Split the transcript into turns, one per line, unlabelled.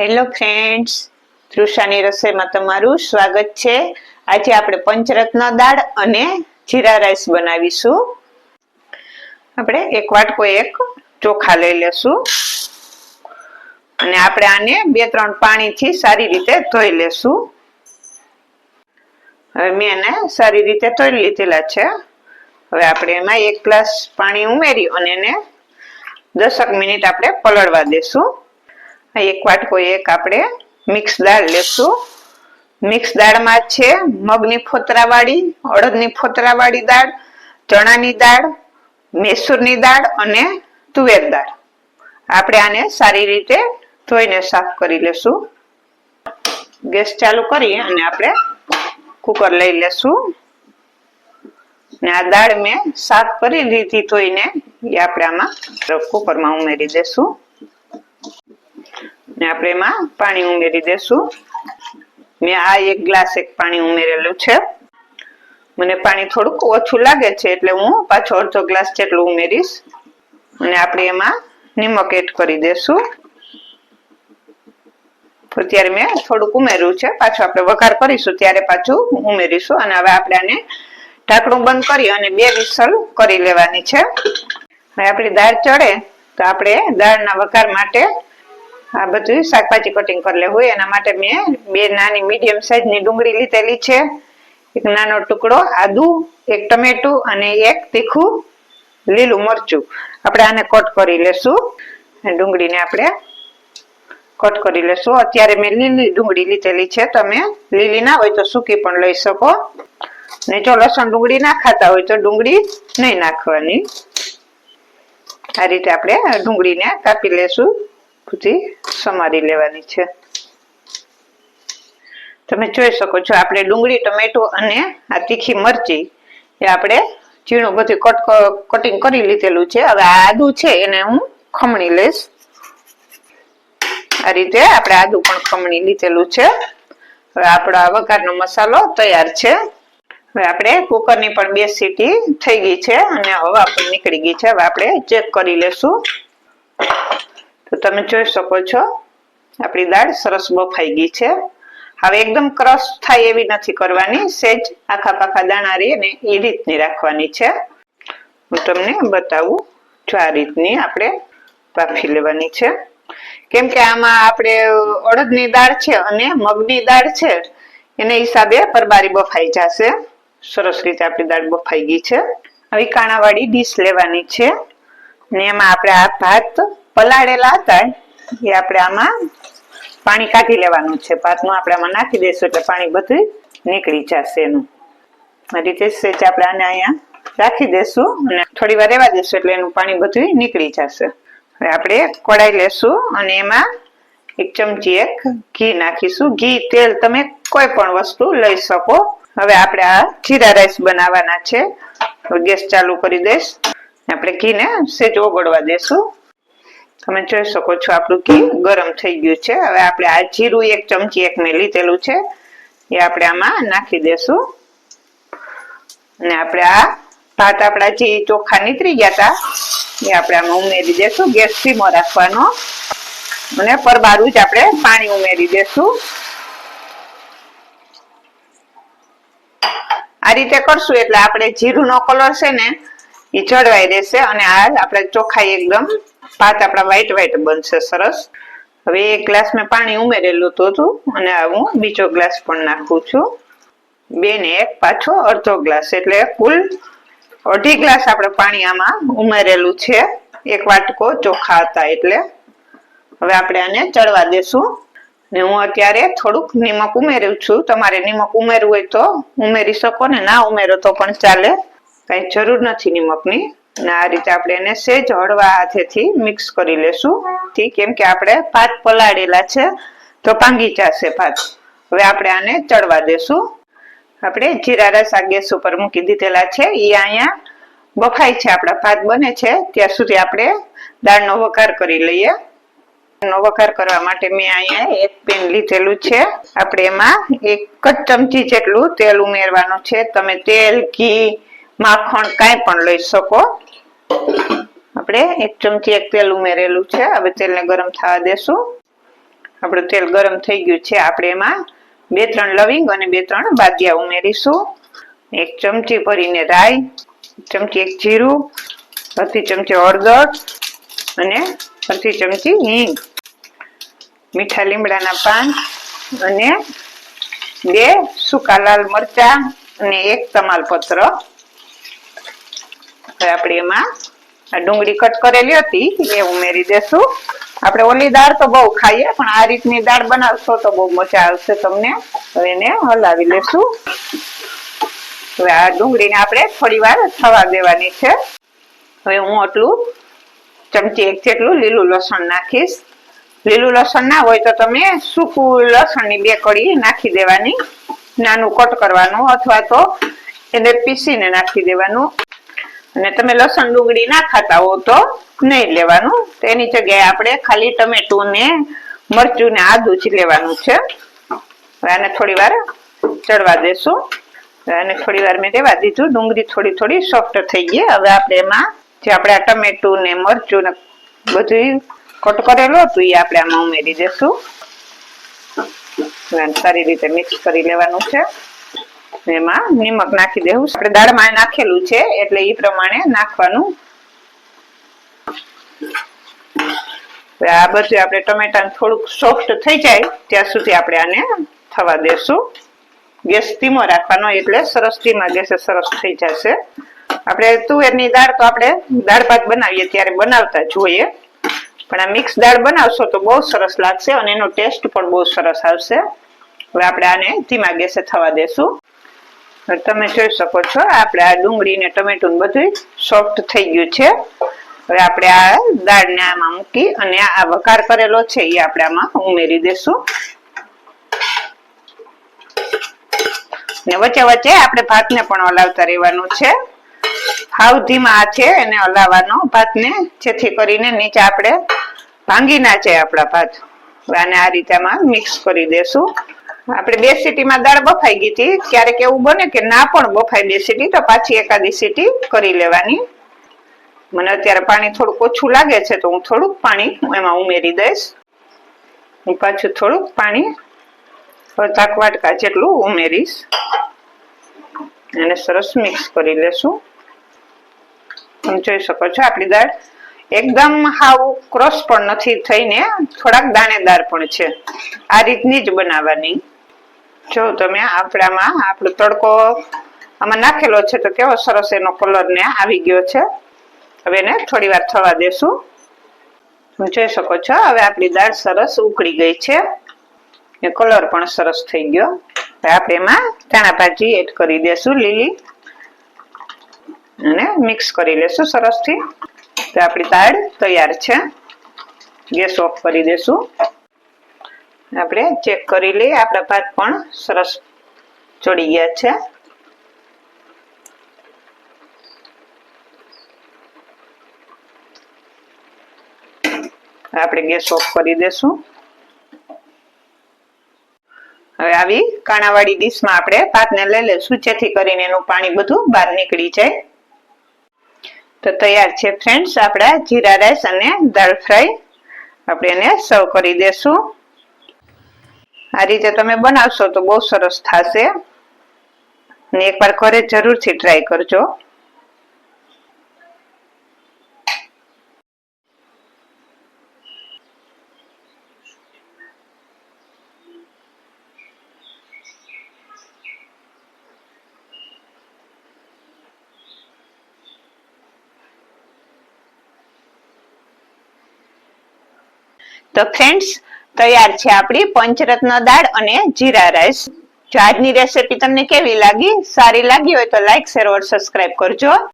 Hello friends તૃષાની રસોઈમાં તમારું સ્વાગત છે. આજે આપણે પંચરત્ન દાળ અને જીરા રાઈસ બનાવીશું. આપણે એક વાટકો એક ચોખા લઈ લેશું. અને આપણે આને બે ત્રણ પાણીથી સારી રીતે ધોઈ લેશું. હવે મેં એને સારી રીતે ધોઈ લીધેલા છે. હવે આપણે એમાં એક ગ્લાસ પાણી ઉમેરી અને એને દસક મિનિટ આપણે પલળવા દેશું. એક વાટકો, એક આપણે મિક્સ દાળ લેશું. મિક્સ દાળમાં છે મગની ફોતરાવાળી, અડદની ફોતરાવાળી દાળ, ચણાની દાળ, મેસૂરની દાળ અને તુવેર દાળ. આપણે આને સારી રીતે ધોઈને સાફ કરી લેશું. ગેસ ચાલુ કરી અને આપણે કુકર લઈ લેશું. ને આ દાળ મેં સાફ કરી લીધી ધોઈને એ આપણે આમાં કુકરમાં ઉમેરી દેશું. ને આપણે એમાં પાણી ઉમેરી દેશું. મેં આ એક ગ્લાસ એક પાણી ઉમેરેલું છે. મને પાણી થોડુંક ઓછું લાગે છે એટલે હું પાછો અડધો ગ્લાસ જેટલું ઉમેરીશ. અને આપણે એમાં નિમક એડ કરી દેશું. અત્યારે મેં થોડુંક ઉમેર્યું છે. પાછું આપણે વઘાર કરીશું, ત્યારે પાછું ઉમેરીશું. અને હવે આપણે આને ઢાંકણું બંધ કરી અને બે વિસલ કરી લેવાની છે. હવે આપણી દાળ ચડે, તો આપણે દાળના વઘાર માટે આ બધું શાકભાજી કટિંગ કરી લેવું એના માટે મેં બે નાની મીડિયમ સાઈઝની ડુંગળી લીધેલી છે. એક નાનો ટુકડો આદુ, એક ટમેટું અને એક તીખું લીલું મરચું. આપણે આને કટ કરી લેશું. ડુંગળીને આપણે કટ કરી લેશું. અત્યારે મેં લીલી ડુંગળી લીધેલી છે. તમે લીલી ના હોય તો સૂકી પણ લઈ શકો. ને જો લસણ ડુંગળી ના ખાતા હોય તો ડુંગળી નહીં નાખવાની. આ રીતે આપણે ડુંગળીને કાપી લેશું. બધી સમારી લેવાની છે. તમે જોઈ શકો છો, આપણે ડુંગળી, ટમેટું અને આ તીખી મરચી એ આપણે ઝીણું બધું કટ, કટિંગ કરી લીધેલું છે. હવે આ આદુ છે, એને હું ખમણી લઈશ. આ રીતે આપણે આદુ પણ ખમણી લીધેલું છે. હવે આપણો આ વઘારનો મસાલો તૈયાર છે. હવે આપણે કુકરની પણ બે સીટી થઈ ગઈ છે અને હવા પણ નીકળી ગઈ છે. હવે આપણે ચેક કરી લેશું. તો તમે જોઈ શકો છો, આપણી દાળ સરસ બફાઈ ગઈ છે. હવે એકદમ ક્રશ થાય એવી નથી કરવાની, સેજ આખા પાખા દાણા રે ને એ રીતની રાખવાની છે. હું તમને બતાવું જો આ રીતની આપણે બાફી લેવાની છે. કેમ કે આમાં આપણે અડદની દાળ છે અને મગની દાળ છે, એને હિસાબે પરબારી બફાઈ જશે. સરસ રીતે આપણી દાળ બફાઈ ગઈ છે. આવી કાણાવાળી ડીશ લેવાની છે. ને એમાં આપણે આ ભાત પલાળેલા હતા એ આપણે આમાં પાણી કાઢી લેવાનું છે. ભાતનું આપણે આમાં નાખી દઈશું એટલે પાણી બધું નીકળી જશે એનું. આ રીતે સેજ આપણે આને અહીંયા રાખી દઈશું અને થોડી વાર રહેવા દઈશું એટલે એનું પાણી બધું નીકળી જશે. હવે આપણે કડાઈ લેશું અને એમાં એક ચમચી એક ઘી નાખીશું. ઘી, તેલ તમે કોઈ પણ વસ્તુ લઈ શકો. હવે આપણે આ જીરા રાઈસ બનાવવાના છે. ગેસ ચાલુ કરી દઈશ. આપણે ઘીને સેજ ઓગળવા દેશું તમે જોઈ શકો છો આપણું ઘી ગરમ થઈ ગયું છે. હવે આપણે આ જીરું એક ચમચી એક મેં લીધેલું છે. એ આપણે આમાં નાખી દેશું. અને આપણે આ ભાત આપણા જે ચોખા નીતરી ગયા હતા એ આપણે આમાં ઉમેરી દેશું. ગેસ ધીમો રાખવાનો. અને પરબારું જ આપણે પાણી ઉમેરી દેશું. આ રીતે કરશું એટલે આપણે જીરું નો કલર છે ને, એ જળવાઈ રહેશે અને આ આપણે ચોખા એકદમ ભાત આપણા વ્હાઈટ વ્હાઈટ બનશે સરસ. હવે એક ગ્લાસ મેં પાણી ઉમેરેલું હતું અને હું બીજો ગ્લાસ પણ નાખું છું. બે ને એક, પાછો અડધો ગ્લાસ એટલે કુલ અઢી ગ્લાસ આપણે પાણી આમાં ઉમેરેલું છે. એક વાટકો ચોખા હતા એટલે. હવે આપણે આને ચડવા દેશું. ને હું અત્યારે થોડુંક નિમક ઉમેર્યું છું. તમારે નિમક ઉમેરવું હોય તો ઉમેરી શકો ને ના ઉમેરો તો પણ ચાલે. કઈ જરૂર નથી નિમકની. અને આ રીતે આપણે એને સેજ હળવા હાથેથી મિક્સ કરી લેશું. થી કેમ કે આપણે ભાત પલાળેલા છે, તો પાંગી જશે ભાત. હવે આપણે આને ચડવા દેશું. આપણે જીરા રસ આ ગેસ ઉપર મૂકી દીધેલા છે. એ અહીંયા બફાય છે, આપણા ભાત બને છે. ત્યાં સુધી આપણે દાળનો વઘાર કરી લઈએ. નો વઘાર કરવા માટે મેં અહીંયા એક પેન લીધેલું છે. આપણે એમાં એક જ ચમચી જેટલું તેલ ઉમેરવાનું છે. તમે તેલ, ઘી, માખણ કાંઈ પણ લઈ શકો. આપણે એક ચમચી એક તેલ ઉમેરેલું છે. હવે તેલને ગરમ થવા દેશું. આપણું તેલ ગરમ થઈ ગયું છે. આપણે એમાં બે ત્રણ લવિંગ અને બે ત્રણ બાદિયા ઉમેરીશું. એક ચમચી ભરીને રાઈ, ચમચી એક જીરું, અડધી ચમચી હળદર અને અડધી ચમચી હિંગ. મીઠા લીમડાના પાન અને બે સૂકા લાલ મરચા અને એક તમાલપત્ર. હવે આપણે એમાં. ડુંગળી કટ કરેલી હતી, એ ઉમેરી દેશું. આપણે ઓલી દાળ તો બહુ ખાઈએ, પણ આ રીતની દાળ બનાવશો તો બહુ મજા આવશે તમને. હવે એને હલાવી લેશું. હવે આ ડુંગળીને આપણે થોડી વાર થવા દેવાની છે. હવે હું આટલું ચમચી એક જેટલું લીલું લસણ નાખીશ. લીલું લસણ ના હોય તો તમે સૂકું લસણની બે કળી નાખી દેવાની. નાનું કટ કરવાનું અથવા તો એને પીસીને નાખી દેવાનું. અને તમે લસણ ડુંગળી ના ખાતા હો તો નહીં લેવાનું. તો એની જગ્યાએ આપણે ખાલી ટમેટું ને મરચું ને આદુ જ લેવાનું છે. આને થોડી વાર ચડવા દેશું. અને થોડી વાર મેં રહેવા દીધું. ડુંગળી થોડી થોડી સોફ્ટ થઈ ગઈ. હવે આપણે એમાં જે આપણે આ ટમેટું ને મરચું ને બધું કટ કરેલું હતું, એ આપણે આમાં ઉમેરી દેશું. સારી રીતે મિક્સ કરી લેવાનું છે. એમાં નિમક નાખી દેવું આપણે દાળમાં નાખેલું છે, એટલે એ પ્રમાણે નાખવાનું. આ બધું આપણે ટમેટા થોડુંક સોફ્ટ થઈ જાય, ત્યાં સુધી આપણે આને થવા દેશું. ગેસ ધીમો રાખવાનો, એટલે સરસ ધીમા ગેસે સરસ થઈ જશે. આપણે તુવેરની દાળ તો આપણે દાળ ભાત બનાવીએ ત્યારે બનાવતા જોઈએ પણ આ મિક્સ દાળ બનાવશો તો બહુ સરસ લાગશે અને એનો ટેસ્ટ પણ બહુ સરસ આવશે. હવે આપણે આને ધીમા ગેસે થવા દેશું. તમે જોઈ શકો છો, આપણે આ ડુંગળી ને ટમેટું ને બધું સોફ્ટ થઈ ગયું છે. હવે આપણે આ દાળને આમાં મૂકી અને આ વઘાર કરેલો છે, એ આપણે આમાં ઉમેરી દેશું. ને વચ્ચે વચ્ચે આપણે ભાતને પણ હલાવતા રહેવાનું છે. હાવ ધીમા છે એને હલાવવાનો. ભાતને જેથી કરીને નીચે આપણે ભાંગી ના જાય આપણા ભાત. આને આ રીતે આમાં મિક્સ કરી દેશું. આપણે બે સીટીમાં દાળ બફાઈ ગઈ હતી. ક્યારેક એવું બને કે ના પણ બફાઈ બે સીટી, તો પાછી એકાદી સીટી કરી લેવાની. મને અત્યારે પાણી થોડુંક ઓછું લાગે છે, તો હું થોડુંક પાણી એમાં ઉમેરી દઈશ. હું પાછું થોડુંક પાણી અડધા વાટકા જેટલું ઉમેરીશ. અને સરસ મિક્સ કરી લેશું. તમે જોઈ શકો છો આપણી દાળ. એકદમ હાવ ક્રોસ પણ નથી થઈને થોડાક દાણેદાર પણ છે. આ રીતની જ બનાવવાની. જો તમે આપણામાં આપણો તડકો આમાં નાખેલો છે, તો કેવો સરસ એનો કલર ને આવી ગયો છે. હવે એને થોડી વાર થવા દેશું. તમે જોઈ શકો છો, હવે આપણી દાળ સરસ ઉકળી ગઈ છે. ને કલર પણ સરસ થઈ ગયો. હવે આપણે એમાં ધાણા ભાજી એડ કરી દેશું, લીલી. અને મિક્સ કરી લેશું સરસથી. તો આપણી દાળ તૈયાર છે. ગેસ ઓફ કરી દેશું. આપણે ચેક કરી લઈએ. આપણા ભાત પણ સરસ ચડી ગયા છે. આપણે ગેસ ઓફ કરી દેશું. હવે આવી કાણાવાળી ડીશમાં આપણે ભાતને લઈ લઈશું. જેથી કરીને એનું પાણી બધું બહાર નીકળી જાય. તો તૈયાર છે ફ્રેન્ડ્સ આપણા જીરા રાઈસ અને દાળ ફ્રાય. આપણે એને સર્વ કરી દેશું. આ રીતે તમે બનાવશો તો બહુ સરસ થશે. એક એકવાર ઘરે જરૂરથી ટ્રાય કરજો. તો ફ્રેન્ડ્સ તૈયાર છે આપણી પંચરત્ન દાળ અને જીરા રાઈસ. જો આજની રેસીપી તમને કેવી લાગી? સારી લાગી હોય તો લાઈક શેર ઓર સબસ્ક્રાઇબ કરજો.